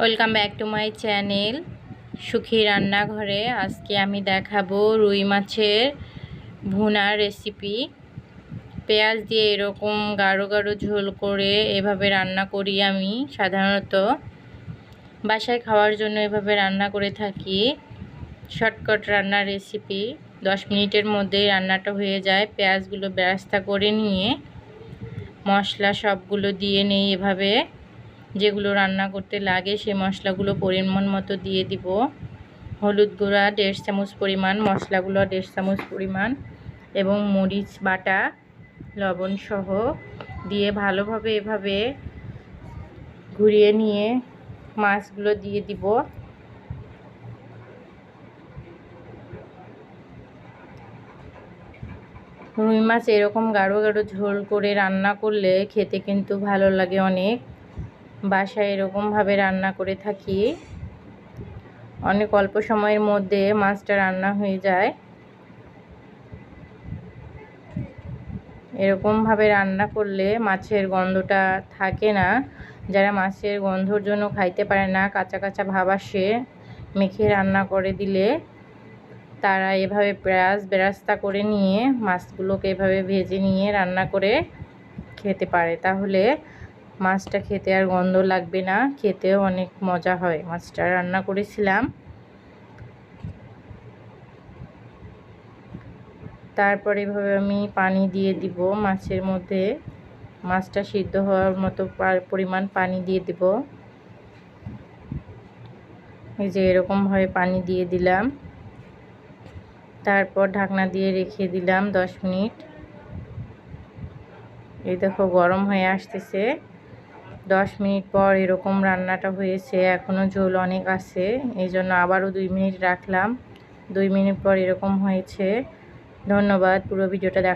Welcome back to my channel সুখী রান্নাঘরে। আজকে আমি দেখাবো রুই মাছের ভুনার রেসিপি পেঁয়াজ দিয়ে এরকম গাঢ় গাঢ় ঝোল করে এভাবে রান্না করি আমি সাধারণত। বাসায় খাওয়ার জন্য এভাবে রান্না করে থাকি। শর্টকাট রান্নার রেসিপি দশ মিনিটের মধ্যে রান্নাটা হয়ে যায়। পেঁয়াজগুলো ব্যবস্থা করে নিয়ে মশলা সবগুলো দিয়ে নেই এভাবে। যেগুলো রান্না করতে লাগে সেই মশলাগুলো পরিমাণ মতো দিয়ে দিব। হলুদ গুঁড়া, দেড় চামচ পরিমাণ, মশলাগুলো দেড় চামচ পরিমাণ এবং মরিচ বাটা, লবণ সহ দিয়ে ভালোভাবে এভাবে ঘুরিয়ে নিয়ে মাছগুলো দিয়ে দিব। রুই মাছ এরকম গাঢ় গাঢ় ঝোল করে রান্না করলে খেতে কিন্তু ভালো লাগে অনেক। বাসায় এরকমভাবে রান্না করে থাকি। অনেক অল্প সময়ের মধ্যে মাছটা রান্না হয়ে যায়। এরকমভাবে রান্না করলে মাছের গন্ধটা থাকে না। যারা মাছের গন্ধর জন্য খাইতে পারে না, কাঁচা কাঁচা ভাব আসে, মেখে রান্না করে দিলে তারা এভাবে পেঁয়াজ বেরাস্তা করে নিয়ে মাছগুলোকে এভাবে ভেজে নিয়ে রান্না করে খেতে পারে। তাহলে মাছটা খেতে আর গন্ধ লাগবে না, খেতেও অনেক মজা হয়। মাছটা রান্না করেছিলাম। তারপর এভাবে আমি পানি দিয়ে দিব মাছের মধ্যে। মাছটা সিদ্ধ হওয়ার মতো পরিমাণ পানি দিয়ে দিব। এই যে এরকমভাবে পানি দিয়ে দিলাম। তারপর ঢাকনা দিয়ে রেখে দিলাম দশ মিনিট। এই দেখো গরম হয়ে আসতেছে। দশ মিনিট পর এরকম রান্নাটা হয়েছে এখনও ঝোল অনেক আছে, এই জন্য আবারও দুই মিনিট রাখলাম। দুই মিনিট পর এরকম হয়েছে। ধন্যবাদ, পুরো ভিডিওটা দেখ